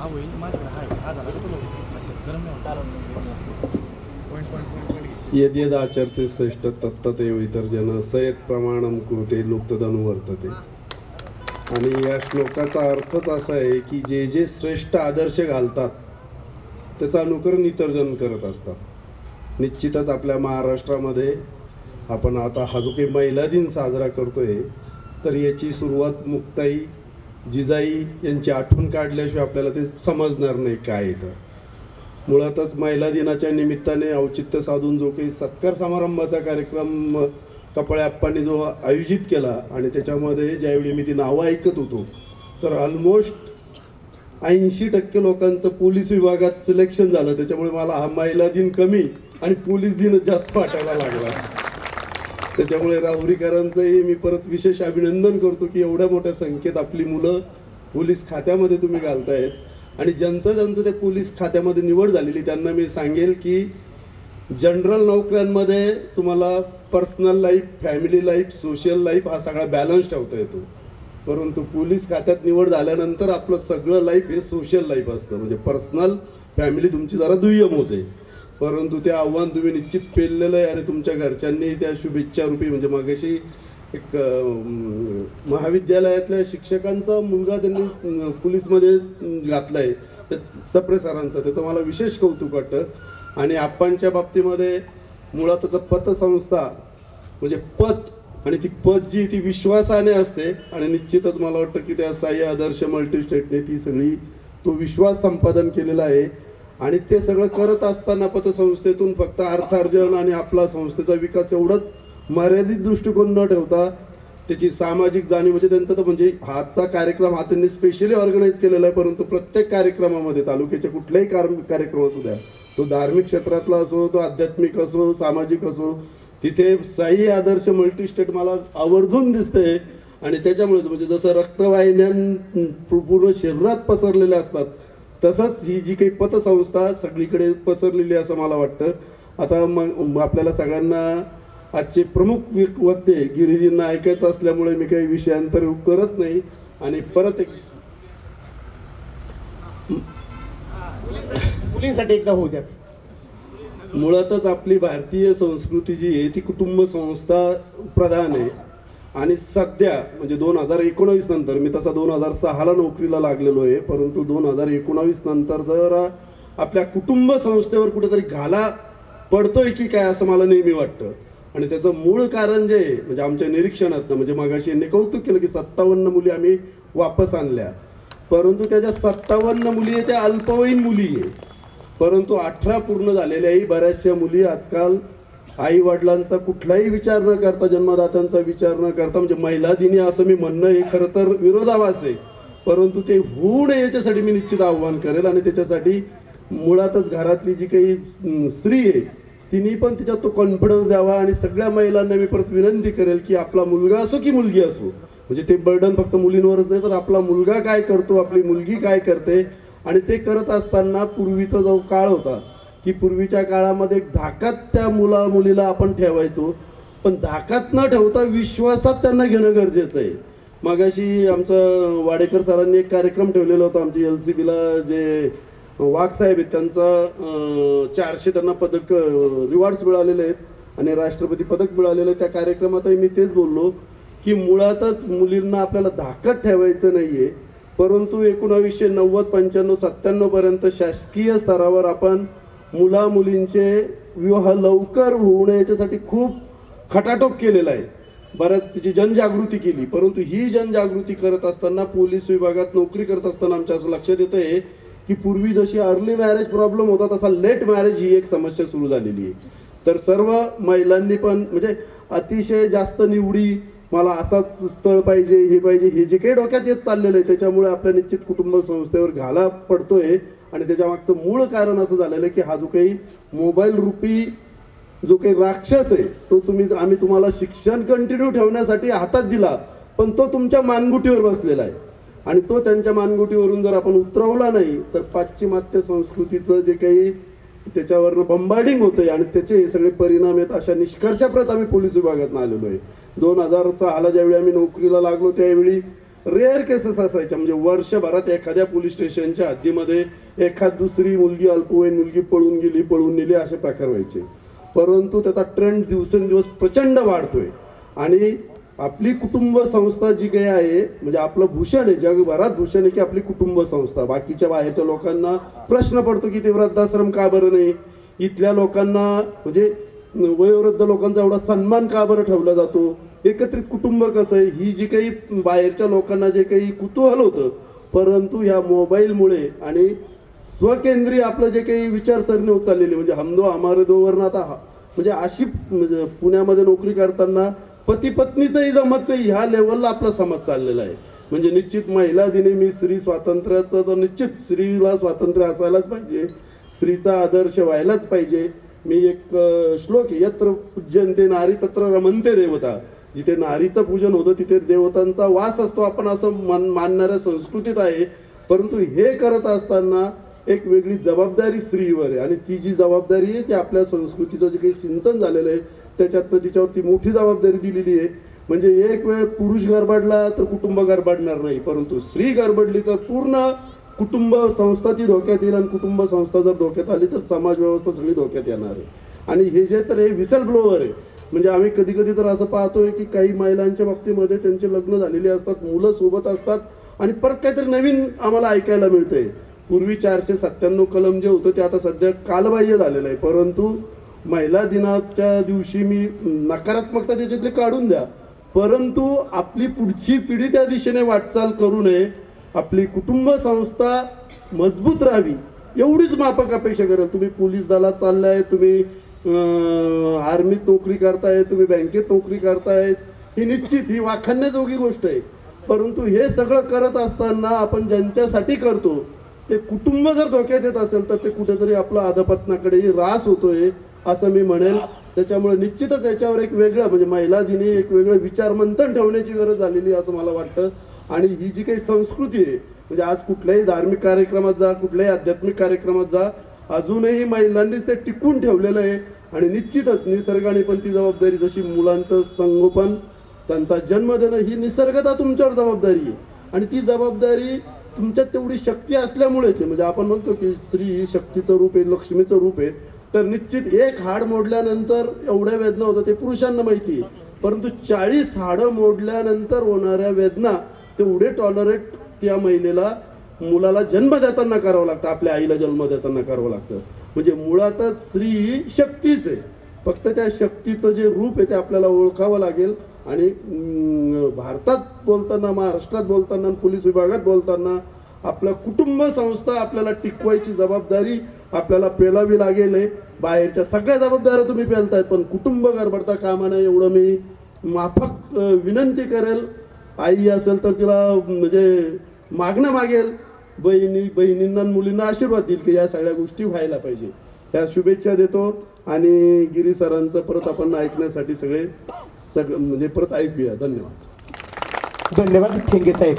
हा होईल माझ्याकडे हा आहे. हा झाला का तुला असे गरम नाही होत. पॉईंट पॉईंट आचरते श्रेष्ठ तत्तदेव इतर जन सयत प्रमाणम कुरुते लुप्तदनु वर्तते. आणि या श्लोकाचा अर्थच असा आहे की जे जे श्रेष्ठ आदर्श घालतात त्याचं अनुकरण इतर जण करत असतात. निश्चितच आपल्या महाराष्ट्रामध्ये आपण आता हा जो काही महिला दिन साजरा करतोय तर याची सुरुवात मुक्ताई जिजाई यांची आठवण काढल्याशिवाय आपल्याला ते समजणार नाही काय तर. मुळातच महिला दिनाच्या निमित्ताने औचित्य साधून जो काही सत्कार समारंभाचा कार्यक्रम अ, कपाळे आप्पांनी जो आयोजित केला आणि त्याच्यामध्ये ज्यावेळी मी ती नावं ऐकत होतो तर ऑलमोस्ट ऐंशी टक्के लोकांचं पोलीस विभागात सिलेक्शन झालं. त्याच्यामुळे मला हा महिला दिन कमी आणि पोलीस दिनच जास्त वाटायला लागला. त्याच्यामुळे राहुरीकरांचंही मी परत विशेष अभिनंदन करतो की एवढ्या मोठ्या संख्येत आपली मुलं पोलीस खात्यामध्ये तुम्ही घालतायत. आणि ज्यांचं ज्यांचं ते पोलीस खात्यामध्ये निवड झालेली त्यांना मी सांगेल की जनरल नोकऱ्यांमध्ये तुम्हाला personal life family life social life हा सगळा बॅलन्स ठेवता येतो. परंतु पोलीस खात्यात निवड झाल्यानंतर आपलं सगळं लाईफ हे सोशल लाईफ असतं. म्हणजे पर्सनल फॅमिली तुमची जरा दुय्यम होते. परंतु ते आव्हान तुम्ही निश्चित पेललेलं आहे आणि तुमच्या घरच्यांनी त्या शुभेच्छा रूपी म्हणजे मागाशी एक महाविद्यालयातल्या शिक्षकांचा मुलगा त्यांनी पोलीसमध्ये घातला आहे सप्रे सरांचा त्याचं मला विशेष कौतुक वाटतं. आणि आप्पांच्या बाबतीमध्ये मुळातच पतसंस्था म्हणजे पत आणि ती पत जी ती विश्वासाने असते. आणि निश्चितच मला वाटतं की त्या साई आदर्श मल्टीस्टेटने ती सगळी तो विश्वास संपादन केलेला आहे. आणि ते सगळं करत असताना पतसंस्थेतून फक्त अर्थार्जन आणि आपला संस्थेचा विकास एवढंच मर्यादित दृष्टिकोन न ठेवता त्याची सामाजिक जाणीव म्हणजे त्यांचा तर म्हणजे हातचा कार्यक्रम हा त्यांनी स्पेशली ऑर्गनाईज केलेला आहे परंतु प्रत्येक कार्यक्रमामध्ये तालुक्याच्या कुठल्याही कार कार्यक्रम असू द्या तो धार्मिक क्षेत्रातला असो तो आध्यात्मिक असो सामाजिक असो तिथे साई आदर्श मल्टी स्टेट मला आवर्जून दिसते. आणि त्याच्यामुळेच म्हणजे जसं रक्तवाहिन्यां पूर्ण शरीरात पसरलेल्या असतात तसंच ही जी काही पतसंस्था सगळीकडे पसरलेली आहे असं मला वाटतं. आता मग आपल्याला सगळ्यांना आजचे प्रमुख वक्ते गिरिजींना ऐकायचं असल्यामुळे मी काही विषयांतर करत नाही. आणि परत एक मुलींसाठी एकदा होऊ द्याच. मुळातच आपली भारतीय संस्कृती जी आहे ती कुटुंब संस्था प्रधान आहे. आणि सध्या म्हणजे दोन हजार एकोणावीस नंतर मी तसा दोन हजार सहाला नोकरीला लागलेलो आहे परंतु दोन हजार एकोणावीस नंतर जरा आपल्या कुटुंब संस्थेवर कुठेतरी घाला पडतोय की काय असं मला नेहमी वाटतं. आणि त्याचं मूळ कारण जे आहे म्हणजे आमच्या निरीक्षणात म्हणजे मगाशी यांनी कौतुक केलं की सत्तावन्न मुली आम्ही वापस आणल्या. परंतु त्याच्या सत्तावन्न मुली आहे त्या अल्पवयीन मुली आहे परंतु अठरा पूर्ण झालेल्याही बऱ्याचशा मुली आजकाल आई वडिलांचा कुठलाही विचार न करता जन्मदात्यांचा विचार न करता म्हणजे महिला दिनी असं मी म्हणणं हे खरं तर विरोधाभास आहे. परंतु ते होऊ नये याच्यासाठी मी निश्चित आव्हान करेल आणि त्याच्यासाठी मुळातच घरातली जी काही स्त्री आहे तिने पण तिच्यात तो कॉन्फिडन्स द्यावा आणि सगळ्या महिलांना मी परत विनंती करेल की आपला मुलगा असो की मुलगी असो म्हणजे ते बर्डन फक्त मुलींवरच नाही तर आपला मुलगा काय करतो आपली मुलगी काय करते आणि ते करत असताना पूर्वीचा जो काळ होता की पूर्वीच्या काळामध्ये एक धाकात त्या मुला मुलीला आपण ठेवायचो पण धाकात न ठेवता विश्वासात त्यांना घेणं गरजेचं आहे. मगाशी आमचं वाडेकर सरांनी एक कार्यक्रम ठेवलेला होता आमच्या एल सी बीला जे वाघसाहेब आहेत त्यांचा चारशे त्यांना पदक रिवॉर्ड्स मिळालेले आहेत आणि राष्ट्रपती पदक मिळालेलं आहे त्या कार्यक्रमातही मी तेच बोललो की मुळातच मुलींना आपल्याला धाकत ठेवायचं नाही आहे परंतु एकोणावीसशे नव्वद पंच्याण्णव सत्त्याण्णवपर्यंत शासकीय स्तरावर आपण मुला मुलींचे विवाह लवकर होऊ नये याच्यासाठी खूप खटाटोप केलेला आहे. बऱ्याच तिची जनजागृती केली परंतु ही जनजागृती करत असताना पोलीस विभागात नोकरी करत असताना आमच्या असं लक्षात येतं आहे की पूर्वी जशी अर्ली मॅरेज प्रॉब्लेम होता तसा लेट मॅरेज ही एक समस्या सुरू झालेली आहे. तर सर्व महिलांनी पण म्हणजे अतिशय जास्त निवडी मला असाच स्थळ पाहिजे हे पाहिजे हे जे काही डोक्यात येत चाललेलं आहे त्याच्यामुळे आपल्या निश्चित कुटुंब संस्थेवर घाला पडतोय. आणि त्याच्या मागचं मूळ कारण असं झालेलं आहे की हा जो काही मोबाईल रूपी जो काही राक्षस आहे तो तुम्ही आम्ही तुम्हाला शिक्षण कंटिन्यू ठेवण्यासाठी हातात दिला पण तो तुमच्या मानगुटीवर बसलेला आहे. आणि तो त्यांच्या मानगुटीवरून जर आपण उतरवला नाही तर पाश्चिमात्य संस्कृतीचं जे काही त्याच्यावरनं बंबार्डिंग होतंय आणि त्याचे हे सगळे परिणाम आहेत अशा निष्कर्षाप्रत आम्ही पोलीस विभागातून आलेलो आहे. दोन हजार सहाला ज्यावेळी आम्ही नोकरीला लागलो त्यावेळी रेअर केसेस असायच्या. म्हणजे वर्षभरात एखाद्या पोलीस स्टेशनच्या हद्दीमध्ये एखाद दुसरी मुलगी अल्पवयीन मुलगी पळून गेली पळून नेली असे प्रकार व्हायचे. परंतु त्याचा ट्रेंड दिवसेंदिवस प्रचंड वाढतोय. आणि आपली कुटुंब संस्था जी काही आहे म्हणजे आपलं भूषण आहे जगभरात भूषण आहे की आपली कुटुंब संस्था. बाकीच्या बाहेरच्या लोकांना प्रश्न पडतो की ते वृद्धाश्रम का बरं नाही? इथल्या लोकांना म्हणजे वयोवृद्ध लोकांचा एवढा सन्मान का बरं ठेवला जातो? एकत्रित कुटुंब कसं आहे? ही जी काही बाहेरच्या लोकांना जे काही कुतूहल होतं परंतु ह्या मोबाईलमुळे आणि स्वकेंद्रीय आपलं जे काही विचारसरणी होत चाललेली म्हणजे हमदो हमारे दोवरनं आता हा- म्हणजे अशी म्हणजे पुण्यामध्ये नोकरी करताना पती पत्नीचंही जमत नाही ह्या लेवलला आपला समाज चाललेला आहे. म्हणजे निश्चित महिला दिने मी स्त्री स्वातंत्र्याचं तर निश्चित स्त्रीला स्वातंत्र्य असायलाच पाहिजे स्त्रीचा आदर्श व्हायलाच पाहिजे. मी एक श्लोक यत्र पूज्यंते नारी तत्र रमंते देवता. जिथे नारीचं पूजन होतं तिथे देवतांचा वास असतो. आपण असं मान मानणाऱ्या संस्कृतीत आहे. परंतु हे करत असताना एक वेगळी जबाबदारी स्त्रीवर आहे. आणि ती जी जबाबदारी आहे ती आपल्या संस्कृतीचं जे काही सिंचन झालेलं आहे त्याच्यातनं तिच्यावरती मोठी जबाबदारी दिलेली आहे. म्हणजे एक वेळ पुरुष गरबाडला तर कुटुंब गरबाडणार नाही. परंतु स्त्री गरबडली तर पूर्ण कुटुंब संस्था ती धोक्यात येईल. आणि कुटुंब संस्था जर धोक्यात आली तर समाज व्यवस्था सगळी धोक्यात येणार आहे. आणि हे जे तर हे विसल ब्लोअर आहे म्हणजे आम्ही कधी कधी तर असं पाहतोय की काही महिलांच्या बाबतीमध्ये त्यांचे लग्न झालेले असतात मुलं सोबत असतात आणि परत काहीतरी नवीन आम्हाला ऐकायला मिळतंय. पूर्वी चारशे सत्त्याण्णव कलम जे होतं ते आता सध्या कालबाह्य झालेलं आहे. परंतु महिला दिनाच्या दिवशी मी नकारात्मकता त्याच्यातली काढून द्या. परंतु आपली पुढची पिढी त्या दिशेने वाटचाल करू नये. आपली कुटुंब संस्था मजबूत राहावी. एवढीच माफक अपेक्षा करेल तुम्ही पोलीस दलात चाललाय तुम्ही आर्मीत नोकरी करताय तुम्ही बँकेत नोकरी करतायत ही निश्चित ही वाखाणण्याजोगी गोष्ट आहे. परंतु हे सगळं करत असताना आपण ज्यांच्यासाठी करतो ते कुटुंब जर धोक्यात येत असेल तर ते कुठेतरी आपलं अधपतनाकडेही रास होतोय असं मी म्हणेल त्याच्यामुळे निश्चितच याच्यावर एक वेगळं म्हणजे महिला दिनी एक वेगळं विचार मंथन ठेवण्याची गरज झालेली असं मला वाटतं. आणि ही जी काही संस्कृती आहे म्हणजे आज कुठल्याही धार्मिक कार्यक्रमात जा कुठल्याही आध्यात्मिक कार्यक्रमात जा अजूनही महिलांनीच ते टिकून ठेवलेलं आहे. आणि निश्चितच निसर्गाने पण ती जबाबदारी जशी मुलांचं संगोपन त्यांचा जन्म देणं ही निसर्गता तुमच्यावर जबाबदारी आहे. आणि ती जबाबदारी तुमच्यात तेवढी शक्ती असल्यामुळेच आहे. म्हणजे आपण म्हणतो की स्त्री ही शक्तीचं रूप आहे लक्ष्मीचं रूप आहे. तर निश्चित एक हाड मोडल्यानंतर एवढ्या वेदना होतं ते पुरुषांना माहिती आहे. परंतु चाळीस हाडं मोडल्यानंतर होणाऱ्या वेदना तेवढे टॉलरेट त्या महिलेला मुलाला जन्म देताना करावं लागतं आपल्या आईला जन्म देताना करावं लागतं. म्हणजे मुळातच स्त्री ही शक्तीच आहे. फक्त त्या शक्तीचं जे रूप आहे ते आपल्याला ओळखावं लागेल. आणि भारतात बोलताना महाराष्ट्रात बोलताना आणि पोलीस विभागात बोलताना आपलं कुटुंब संस्था आपल्याला टिकवायची जबाबदारी आपल्याला पेलावी लागेल आहे. बाहेरच्या सगळ्या जबाबदाऱ्या तुम्ही पेलतायत पण कुटुंब गरबडता कामा नये एवढं मी माफक विनंती करेल. आई असेल तर तिला म्हणजे मागणं मागेल. बहिणी बहिणींना मुलींना आशीर्वाद देईल की या सगळ्या गोष्टी व्हायला पाहिजे. या शुभेच्छा देतो आणि गिरी सरांचं परत आपण ऐकण्यासाठी सगळे सगळं म्हणजे परत ऐकूया. धन्यवाद. धन्यवाद ठेंगे साहेब.